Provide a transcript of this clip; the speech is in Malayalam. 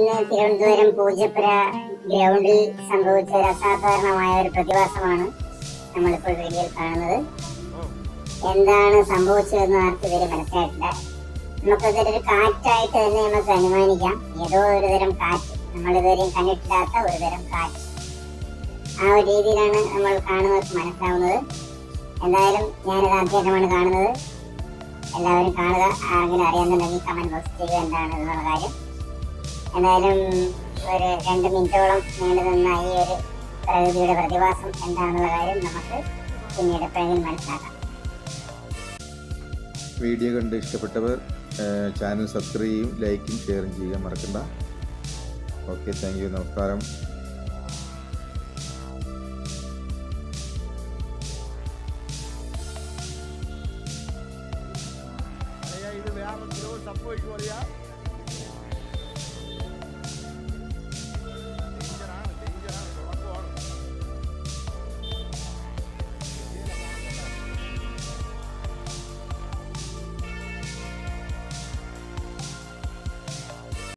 ഇന്ന് തിരുവനന്തപുരം പൂജപ്പുര ഗ്രൗണ്ടിൽ സംഭവിച്ച ഒരു അസാധാരണമായ ഒരു പ്രതിഭാസമാണ് നമ്മളിപ്പോൾ വീഡിയോയിൽ കാണുന്നത്. എന്താണ് സംഭവിച്ചതെന്ന് ആർക്കും ഇതുവരെ മനസ്സിലായിട്ടില്ല. നമുക്കതൊരു കാറ്റായിട്ട് തന്നെ നമുക്ക് അനുമാനിക്കാം. ഏതോ ഒരു തരം കാറ്റ്. നമ്മൾ ഇതുവരെയും കണ്ടിട്ടില്ലാത്ത ഒരു തരം കാറ്റ്. ആ ഒരു രീതിയിലാണ് നമ്മൾ കാണുന്നത് മനസ്സിലാവുന്നത്. എന്തായാലും ഞാനിത് ആദ്യമായിട്ടാണ് കാണുന്നത്. എല്ലാവരും കാണുക. ആരെങ്കിലും അറിയാന്നുണ്ടെങ്കിൽ കമന്റ് ബോക്സ് ചെയ്യുക. എന്താണ് എന്നുള്ള കാര്യം എന്തായാലും ഒരു രണ്ട് മിനിറ്റോളം നീണ്ടു നിന്ന ഈ ഒരു പ്രകൃതിയുടെ പ്രതിഭാസം എന്താണെന്നുള്ള കാര്യം നമുക്ക് പിന്നീട് എപ്പോഴെങ്കിലും മനസ്സിലാക്കാം. വീഡിയോ കണ്ട് ഇഷ്ടപ്പെട്ടവർ ചാനൽ സബ്സ്ക്രൈബ് ചെയ്യും ലൈക്കും ഷെയറും ചെയ്യാൻ മറക്കണ്ട. ഓക്കെ താങ്ക് യു നമസ്കാരം. ഇത്